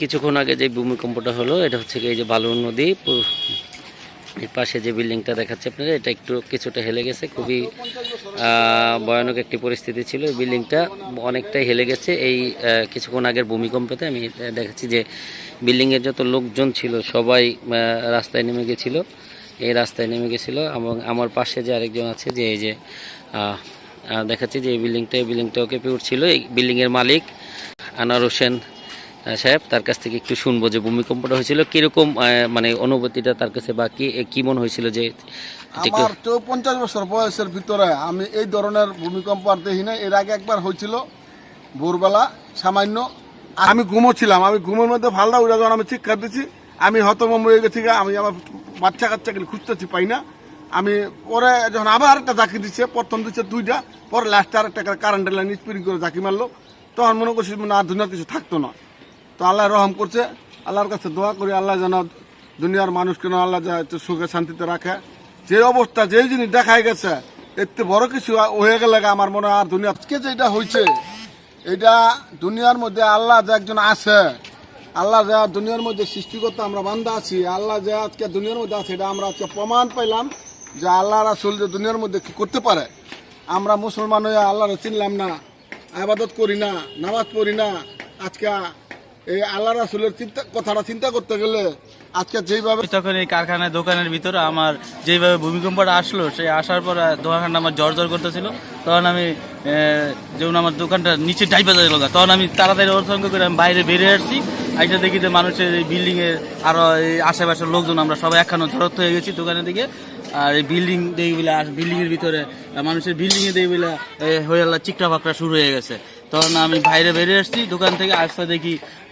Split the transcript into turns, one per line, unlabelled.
কিছুক্ষণ আগে যে ভূমিকম্পটা হলো, এটা হচ্ছে এই যে বালুর নদী এর পাশে যে বিল্ডিংটা দেখাচ্ছে আপনারা এটা একটু কিছুটা হেলে গেছে, খুবই ভয়ানক একটি পরিস্থিতি ছিল এই বিল্ডিংটা, অনেকটাই হেলে গেছে। এই কিছুক্ষণ আগের ভূমিকম্পতে আমি দেখাচ্ছি যে বিল্ডিংয়ের যত লোকজন ছিল, সবাই রাস্তায় নেমে গেছিল। এই রাস্তায় নেমে গেছিল এবং আমার পাশে যে আরেকজন আছে যে এই যে দেখাচ্ছি যে এই বিল্ডিংটা, এই বিল্ডিংটাও কেঁপে উঠছিল এই বিল্ডিংয়ের মালিক আনার হোসেন সাহেব তার কাছ থেকে একটু শুনব যে ভূমিকম্পটা হয়েছিল কীরকম মানে অনুভূতিটা তার কাছে বা কি কি মনে হয়েছিল যে
আমার তো পঞ্চাশ বছর বয়সের ভিতরে আমি এই ধরনের ভূমিকম্প আর দেখি না এর আগে একবার হয়েছিল ভোরবেলা সামান্য। আমি ঘুমোচ্ছিলাম আমি ঘুমের মধ্যে ফালদা উড়ে যখন আমি চিৎকার দিচ্ছি। আমি হতমম হয়ে গেছি গা, আমি আমার বাচ্চা কাচ্চাকে খুঁজতেছি পাই না। আমি পরে যখন আবার একটা ঝাঁকি দিচ্ছে প্রথম দিচ্ছে দুইটা পরে লাস্টে আর একটা কারেন্টের লাইন স্প্রিং করে ঝাঁকি মারলো। তখন মনে করছি মানে আর দুনিয়ার কিছু থাকতো না। তো আল্লাহ রহম করছে, আল্লাহর কাছে দোয়া করি, আল্লাহ যেন দুনিয়ার মানুষকে যেন আল্লাহ যা সুখে শান্তিতে রাখে। যে অবস্থা, যেই জিনিস দেখাই গেছে এতে বড় কিছু হয়ে গেলে আমার মনে হয় আর দুনিয়া আজকে যেটা হয়েছে এটা দুনিয়ার মধ্যে আল্লাহ যে একজন আছে, আল্লাহ যা দুনিয়ার মধ্যে সৃষ্টিকর্তা আমরা বান্ধা আছি, আল্লাহ যে আজকে দুনিয়ার মধ্যে আছে, এটা আমরা আজকে প্রমাণ পাইলাম যে আল্লাহ রাসুল যে দুনিয়ার মধ্যে কি করতে পারে। আমরা মুসলমান হয়ে আল্লাহরে চিনলাম না, আবাদত করি না, নামাজ পড়ি না, আজকে এই আল্লাহ রাসুলের চিন্তা, কথাটা চিন্তা করতে গেলে আজকে যেইভাবে
তখন এই কারখানায়, দোকানের ভিতরে আমার যেইভাবে ভূমিকম্পটা আসলো, সেই আসার পর দোকানটা আমার জ্বর জ্বর করতেছিল। তখন আমি যেমন আমার দোকানটা নিচে ডাইপা যাইল তখন আমি তাড়াতাড়ি ওর করে আমি বাইরে বেরিয়ে আসছি। আইসা দেখি যে মানুষের এই বিল্ডিং এর আরও এই আশেপাশের লোকজন, আমরা সবাই একখানো জড়ত হয়ে গেছি দোকানের দিকে। আর এই বিল্ডিং দেখি বলে বিল্ডিং এর ভিতরে, মানুষের বিল্ডিং এ দেখি বলে হয়ে আল্লাহ চিকটা ফাকড়া শুরু হয়ে গেছে। তখন আমি বাইরে বেরিয়ে আসছি, দোকান থেকে আসতে দেখি